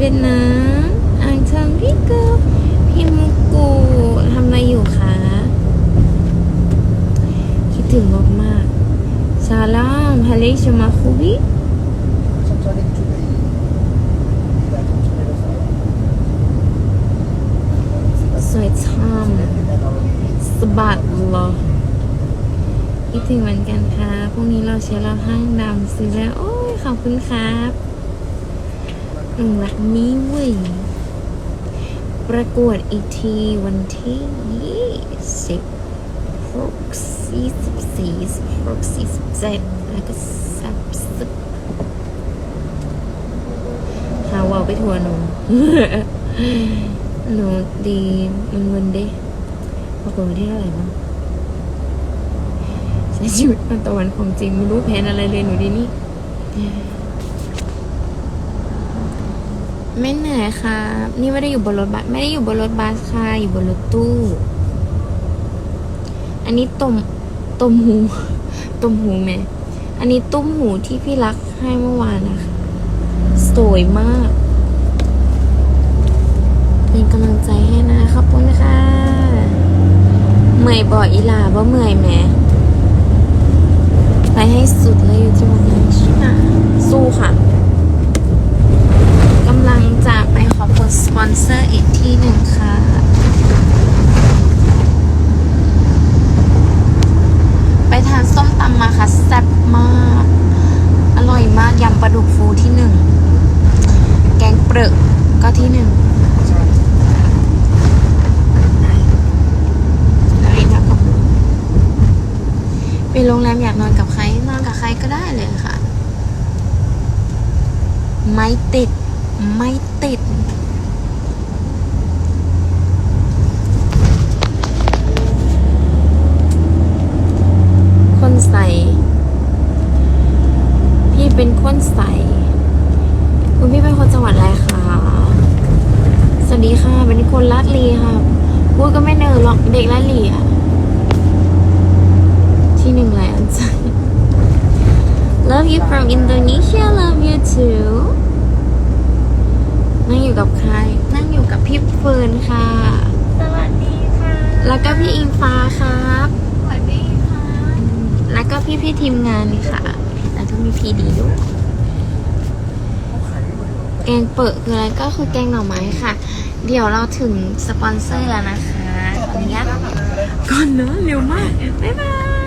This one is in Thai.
เลยนะอ่างทองพี่กบพี่มุกูทำอะไรอยู่คะคิดถึงมากมากๆซาลามฮาเลชมาคูบิสวยชามสบัดเหรอคิดถึงเหมือนกันค่ะพรุ่งนี้เราเชียร์เราห้างดำซื้อแล้ว โอ้ย ขอบคุณครับ หนูรักนี้เว้ย ประกวดอีกทีวันที่ยี่สิบหกสี่สิบสี่สิบหกสี่สิบเจ็ดแล้วก็สามสิบหาวาไปทัวร์หนูหนูดีมันมึนดิประกวดวันที่เท่าไหร่บ้างใช้ชีวิตมันตะวันของจริงไม่รู้แผนอะไรเลยหนูดีนี่ ไม่เหนื่อยค่ะนี่ไม่ได้อยู่บนรถบัส ไม่ได้อยู่บนรถบัสค่ะ อยู่บนรถตู้ อันนี้ต้มต้มหูต้มหูแม่อันนี้ตุ้มหูที่พี่รักให้เมื่อวานนะคะ สวยมาก เป็นกำลังใจให้นะ ขอบคุณค่ะเมื่อยบ่อยอีหลาบ่เมื่อยแหมไปให้สุดเลยอยู่ที่วันนี้ค่ะสู้ค่ะ กำลังจะไปขอบคุณสปอนเซอร์อีก ที่หนึ่งค่ะไปทานส้มตำมาค่ะแซ่บมาก อร่อยมากยำปลาดุกฟูที่หนึ่งแกงเปรอะก็ที่หนึ่งแล้วอีกแล้วก็เป็นโรงแรมอยากนอนกับใคร นอนกับใครก็ได้เลยค่ะ ไม่ติด ไม่ติด คนใส่ พี่เป็นคนใส่ คุณพี่เป็นคนจังหวัดอะไรคะสวัสดีค่ะ เป็นคนลาดลีค่ะพูดก็ไม่เนอหรอกเด็กลาดลีอะที่หนึ่งเลยอันจัง Love you from Indonesia love you too นั่งอยู่กับใคร นั่งอยู่กับพี่เฟิร์นค่ะ สวัสดีค่ะแล้วก็พี่อิงฟ้าครับสวัสดีค่ะ แล้วก็พี่พี่ๆทีมงานค่ะ แล้วก็มีพีดีด้วยแก งเปิดคืออะไรก็คือแกงหน่อไม้ค่ะ เดี๋ยวเราถึงสปอนเซอร์แล้วนะคะขออนุญาตก่อนเนอะเร็วมาก บ๊ายบาย